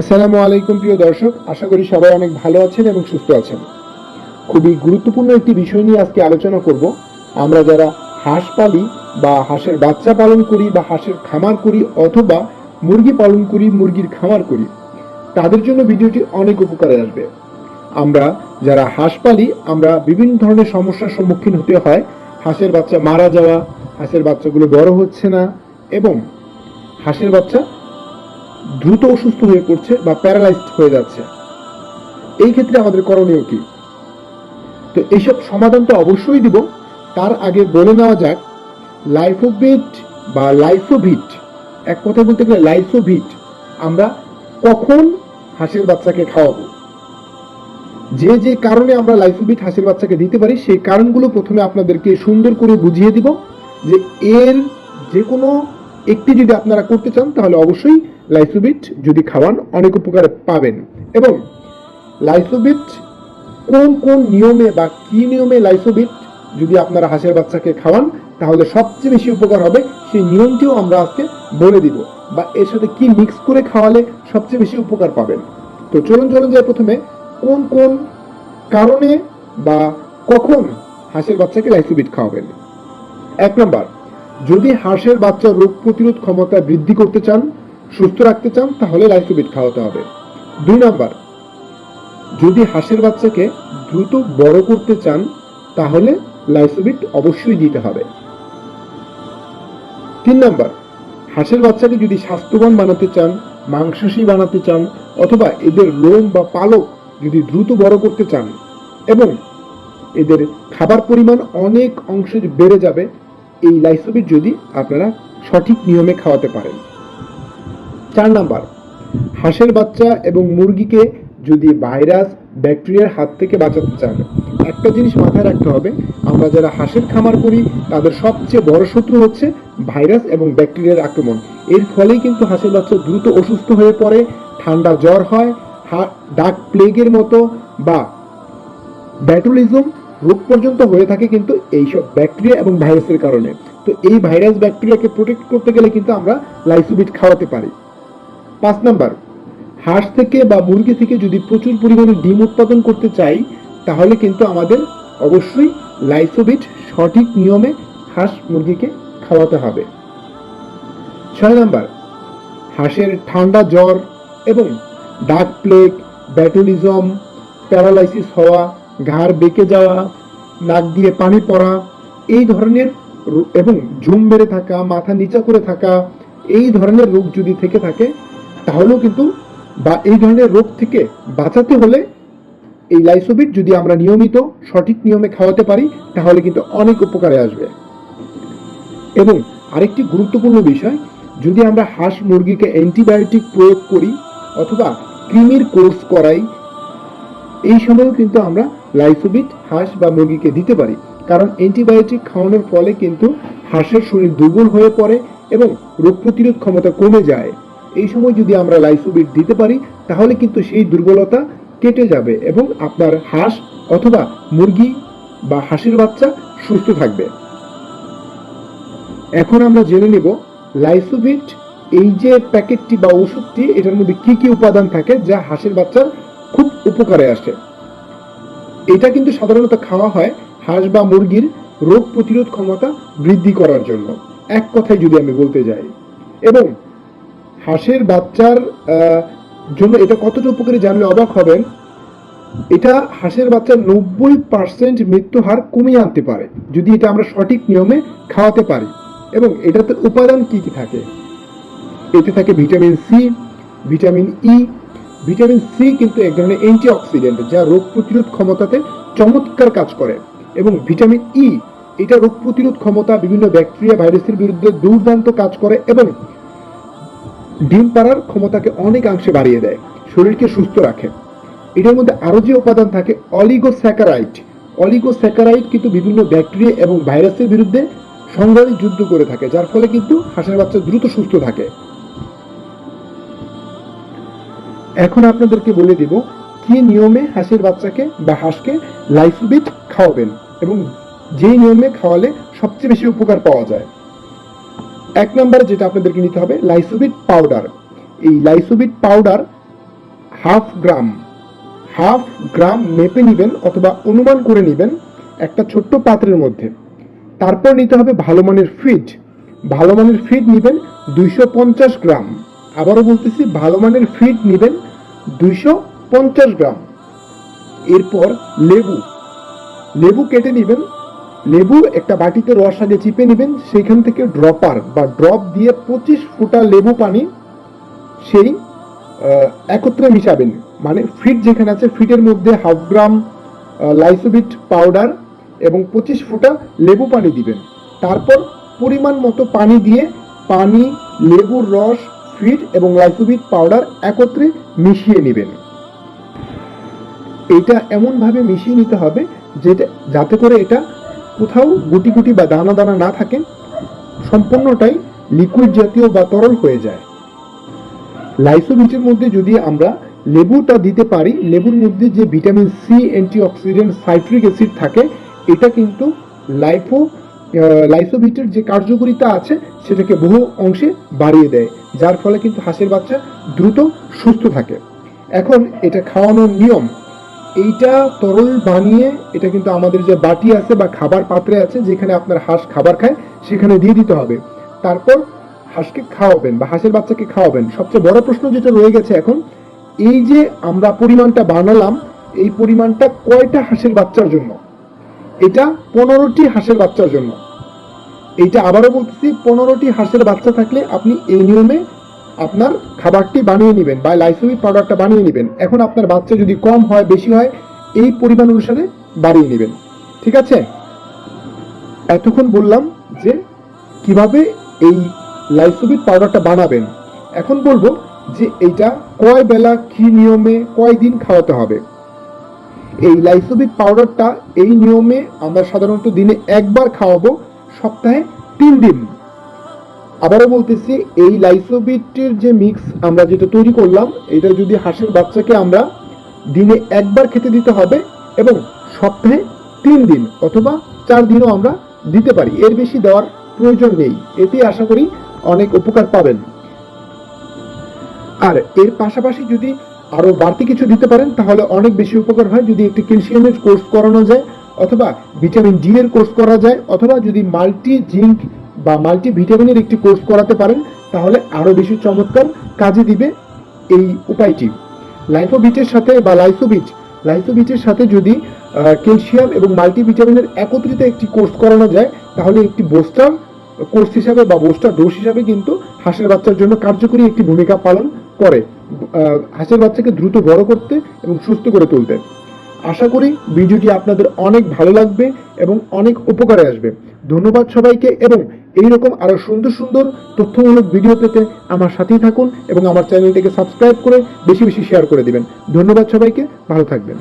আসসালামু আলাইকুম প্রিয় দর্শক, আশা করি সবাই অনেক ভালো আছেন এবং সুস্থ আছেন। খুবই গুরুত্বপূর্ণ একটি বিষয় নিয়ে আজকে আলোচনা করব। আমরা যারা হাঁস পালি বা হাঁসের বাচ্চা পালন করি বা হাঁসের খামার করি অথবা মুরগি পালন করি, মুরগির খামার করি, তাদের জন্য ভিডিওটি অনেক উপকারে আসবে। আমরা যারা হাঁস পালি, আমরা বিভিন্ন ধরনের সমস্যার সম্মুখীন হতে হয়। হাঁসের বাচ্চা মারা যাওয়া, হাঁসের বাচ্চাগুলো বড় হচ্ছে না এবং হাঁসের বাচ্চা দ্রুত অসুস্থ হয়ে পড়ছে বা প্যারালাইজড হয়ে যাচ্ছে। এই ক্ষেত্রে আমাদের করণীয় কি? তো এইসব সমাধান তো অবশ্যই দিব। তার আগে বলে নেওয়া যাক লাইফোভিট বা লাইফোভিট, এক কথা বলতে গেলে লাইফোভিট আমরা কখন হাঁসের বাচ্চাকে খাওয়াবো? যে যে কারণে আমরা লাইফোভিট হাঁসের বাচ্চাকে দিতে পারি, সেই কারণগুলো প্রথমে আপনাদেরকে সুন্দর করে বুঝিয়ে দিব যে এর যে কোনো একটি যদি আপনারা করতে চান, তাহলে অবশ্যই লাইসোবিট যদি খাওয়ান, অনেক উপকার পাবেন। এবং লাইসোবিট কোন কোন নিয়মে বা কি নিয়মে লাইসোবিট যদি আপনারা হাঁসের বাচ্চাকে খাওয়ান, তাহলে সবচেয়ে বেশি উপকার হবে। সেই নিয়মটিও আমরা আজকে বলে দিব। বা এর সাথে কি মিক্স করে খাওয়ালে সবচেয়ে বেশি উপকার পাবেন। তো চলুন চলুন যাই প্রথমে। কোন কোন কারণে বা কখন হাঁসের বাচ্চাকে লাইসোবিট খাওয়াবেন? এক নম্বর, যদি হাঁসের বাচ্চার রোগ প্রতিরোধ ক্ষমতা বৃদ্ধি করতে চান সুস্থ রাখতে চান, তাহলে লাইসোবিট খাওয়াতে হবে। দুই নম্বর, যদি হাঁসের বাচ্চাকে দ্রুত বড় করতে চান, তাহলে লাইসোবিট অবশ্যই দিতে হবে। তিন নম্বর, হাঁসের বাচ্চাকে যদি স্বাস্থ্যবান বানাতে চান মাংসাশী বানাতে চান, অথবা এদের লোম বা পালক যদি দ্রুত বড় করতে চান, এবং এদের খাবার পরিমাণ অনেক অংশে বেড়ে যাবে, এই লাইসোবিট যদি আপনারা সঠিক নিয়মে খাওয়াতে পারেন। চার নাম্বার, হাঁসের বাচ্চা এবং মুরগিকে যদি ভাইরাস, ব্যাকটেরিয়ার হাত থেকে বাঁচাতে চান, একটা জিনিস মাথায় রাখতে হবে, আমরা যারা হাঁসের খামার করি, তাদের সবচেয়ে বড় শত্রু হচ্ছে ভাইরাস এবং ব্যাকটেরিয়ার আক্রমণ। এর ফলেই কিন্তু হাঁসের বাচ্চা দ্রুত অসুস্থ হয়ে পড়ে, ঠান্ডা জ্বর হয় ডাক প্লেগের মতো বা ব্যাটুলিজম রোগ পর্যন্ত হয়ে থাকে কিন্তু এইসব ব্যাকটেরিয়া এবং ভাইরাসের কারণে। তো এই ভাইরাস ব্যাকটেরিয়াকে প্রোটেক্ট করতে গেলে কিন্তু আমরা লাইসোবিট খাওয়াতে পারি। পাঁচ নাম্বার, হাঁস থেকে বা মুরগি থেকে যদি প্রচুর পরিমাণে ডিম উৎপাদন করতে চাই, তাহলে কিন্তু আমাদের অবশ্যই লাইসোবিট সঠিক নিয়মে হাঁস মুরগিকে খাওয়াতে হবে। ছয় নাম্বার, হাঁসের ঠান্ডা জ্বর এবং ডাক প্লেগ, ব্যাটুলিজম, প্যারালাইসিস হওয়া, ঘাড় বেঁকে যাওয়া, নাক দিয়ে পানি পড়া, এই ধরনের এবং ঝুম বেড়ে থাকা, মাথা নিচা করে থাকা, এই ধরনের রোগ যদি থেকে থাকে তাহলেও কিন্তু বা এই ধরনের রোগ থেকে বাঁচাতে হলে এই লাইসোবিট যদি আমরা নিয়মিত, সঠিক নিয়মে খাওয়াতে পারি, তাহলে কিন্তু অনেক উপকারে আসবে। এবং আরেকটি গুরুত্বপূর্ণ বিষয়, যদি আমরা হাঁস মুরগিকে অ্যান্টিবায়োটিক প্রয়োগ করি অথবা কৃমির কোর্স করাই, এই সময়ও কিন্তু আমরা লাইসোবিট হাঁস বা মুরগিকে দিতে পারি। কারণ অ্যান্টিবায়োটিক খাওয়ানোর ফলে কিন্তু হাঁসের শরীর দুর্বল হয়ে পড়ে এবং রোগ প্রতিরোধ ক্ষমতা কমে যায়। এই সময় যদি আমরা লাইসোবিট দিতে পারি, তাহলে কিন্তু সেই দুর্বলতা কেটে যাবে এবং আপনার হাঁস অথবা মুরগি বা হাঁসের বাচ্চা সুস্থ থাকবে। এখন আমরা জেনে নেব লাইসোভিট এই যে প্যাকেটটি বা ওষুধটি, এটার মধ্যে কি কি উপাদান থাকে যা হাঁসের বাচ্চার খুব উপকারে আসে। এটা কিন্তু সাধারণত খাওয়া হয় হাঁস বা মুরগির রোগ প্রতিরোধ ক্ষমতা বৃদ্ধি করার জন্য। এক কথায় যদি আমি বলতে যাই। এবং হাঁসের বাচ্চার জন্য এটা কতটা উপকারী জানলে অবাক হবেন, এটা হাঁসের বাচ্চার নব্বই পার্সেন্ট মৃত্যু হার কমিয়ে আনতে পারে, যদি এটা আমরা সঠিক নিয়মে খাওয়াতে পারি। এবং এটাতে উপাদান কি কি থাকে? এতে থাকে vitamin C, vitamin E, vitamin C কিন্তু এক ধরনের অ্যান্টিঅক্সিডেন্ট যা রোগ প্রতিরোধ ক্ষমতাতে চমৎকার কাজ করে। এবং ভিটামিন ই, এটা রোগ প্রতিরোধ ক্ষমতা বিভিন্ন ব্যাকটেরিয়া ভাইরাসের বিরুদ্ধে দুর্দান্ত কাজ করে এবং ডিম পাড়ার ক্ষমতাকে অনেকাংশে বাড়িয়ে দেয়, শরীরকে সুস্থ রাখে। এটার মধ্যে আরও যে উপাদান থাকে, অলিগোস্যাকারাইট। অলিগোস্যাকারাইট কিন্তু বিভিন্ন ব্যাকটেরিয়া এবং ভাইরাসের বিরুদ্ধে সংগ্রামী যুদ্ধ করে থাকে, যার ফলে কিন্তু হাঁসের বাচ্চা দ্রুত সুস্থ থাকে। এখন আপনাদেরকে বলে দিব, কি নিয়মে হাঁসের বাচ্চাকে বা হাঁসকে লাইফবিট খাওয়াবেন এবং যে নিয়মে খাওয়ালে সবচেয়ে বেশি উপকার পাওয়া যায়। এক নম্বরে যেটা আপনাদেরকে নিতে হবে, লাইসোবিট পাউডার। এই Lysovit powder half gram half gram মেপে নেবেন অথবা অনুমান করে নেবেন একটা ছোট্ট পাত্রের মধ্যে। তারপর নিতে হবে ভালো মানের ফিড। ভালো মানের ফিড নেবেন দুইশো পঞ্চাশ গ্রাম। আবারও বলতেছি, ভালো মানের ফিড নেবেন দুইশো পঞ্চাশ গ্রাম। এরপর লেবু। লেবু কেটে নেবেন লেবু একটা বাটিতে রস আগে চিপে নেবেন সেখান থেকে ড্রপার বা ড্রপ দিয়ে পঁচিশ ফুটা লেবু পানি সেই একত্রে মিশাবেন। মানে ফিট যেখানে আছে, ফিটের মধ্যে হাফ গ্রাম লাইসোবিট পাউডার এবং পঁচিশ ফুটা লেবু পানি দিবেন। তারপর পরিমাণ মতো পানি দিয়ে পানি, লেবুর রস, ফিট এবং লাইসোবিট পাউডার একত্রে মিশিয়ে নেবেন। এটা এমনভাবে মিশিয়ে নিতে হবে যেটা, যাতে করে এটা কোথাও গুটি গুটি বা দানা দানা না থাকে, সম্পূর্ণটাই লিকুইড জাতীয় বা তরল হয়ে যায়। লাইসোবিটের মধ্যে যদি আমরা লেবুটা দিতে পারি, লেবুর মধ্যে যে vitamin C antioxidant citric acid থাকে, এটা কিন্তু লাইফো লাইসোবিটের যে কার্যকারিতা আছে, সেটাকে বহু অংশে বাড়িয়ে দেয়, যার ফলে কিন্তু হাঁসের বাচ্চা দ্রুত সুস্থ থাকে। এখন এটা খাওয়ানোর নিয়ম এইটা তরল বানিয়ে, এটা কিন্তু আমাদের যে বাটি আছে বা খাবার পাত্রে আছে, যেখানে আপনার হাঁস খাবার খায়, সেখানে দিয়ে দিতে হবে। তারপর হাঁসকে খাওয়াবেন বা হাঁসের বাচ্চাকে খাওয়াবেন। সবচেয়ে বড় প্রশ্ন যেটা রয়ে গেছে এখন, এই যে আমরা পরিমাণটা বানালাম, এই পরিমাণটা কয়টা হাঁসের বাচ্চার জন্য? এটা পনেরোটি হাঁসের বাচ্চার জন্য। এইটা আবারও বলতেছি, পনেরোটি হাঁসের বাচ্চা থাকলে আপনি এই নিয়মে আপনার খাবারটি বানিয়ে নেবেন বা লাইসোবিট পাউডারটা বানিয়ে নেবেন। এখন আপনার বাচ্চা যদি কম হয়, বেশি হয়, এই পরিমাণ অনুসারে বাড়িয়ে নেবেন। ঠিক আছে? এতক্ষণ বললাম যে কীভাবে এই লাইসোবিট পাউডারটা বানাবেন। এখন বলব যে এইটা কয় বেলা, কি নিয়মে কয় দিন খাওয়াতে হবে। এই লাইসোবিট পাউডারটা এই নিয়মে আমরা সাধারণত দিনে একবার খাওয়াবো, সপ্তাহে তিন দিন। আবারও বলতেছি, এই লাইসোবিটের যে মিক্স আমরা যেটা তৈরি করলাম, এটা যদি হাঁসের বাচ্চাকে আমরা দিনে একবার খেতে দিতে হবে এবং সপ্তাহে তিন দিন অথবা চার দিনও আমরা দিতে পারি, এর বেশি দেওয়ার প্রয়োজন নেই। এতে আশা করি অনেক উপকার পাবেন। আর এর পাশাপাশি যদি আরও বাড়তি কিছু দিতে পারেন, তাহলে অনেক বেশি উপকার হয়। যদি একটি ক্যালসিয়ামের কোর্স করানো যায়, অথবা ভিটামিন ডি এর কোর্স করা যায়, অথবা যদি মাল্টি জিঙ্ক বা মাল্টি ভিটামিনের একটি কোর্স করাতে পারেন, তাহলে আরও বেশি চমৎকার কাজে দিবে এই উপায়টি। লাইফোবিটের সাথে বা লাইসোবিট লাইসোবিটের সাথে যদি ক্যালসিয়াম এবং মাল্টিভিটামিনের একত্রিত একটি কোর্স করানো যায়, তাহলে একটি বোস্টার কোর্স হিসাবে বা বোস্টার ডোজ হিসাবে কিন্তু হাঁসের বাচ্চার জন্য কার্যকরী একটি ভূমিকা পালন করে। হাঁসের বাচ্চাকে দ্রুত বড় করতে এবং সুস্থ করে তুলতে। আশা করি ভিডিওটি আপনাদের অনেক ভালো লাগবে এবং অনেক উপকারে আসবে। ধন্যবাদ সবাইকে এবং এইরকম আরও সুন্দর সুন্দর তথ্যমূলক ভিডিও পেতে আমার সাথেই থাকুন এবং আমার চ্যানেলটিকে সাবস্ক্রাইব করে বেশি বেশি শেয়ার করে দিবেন। ধন্যবাদ সবাইকে, ভালো থাকবেন।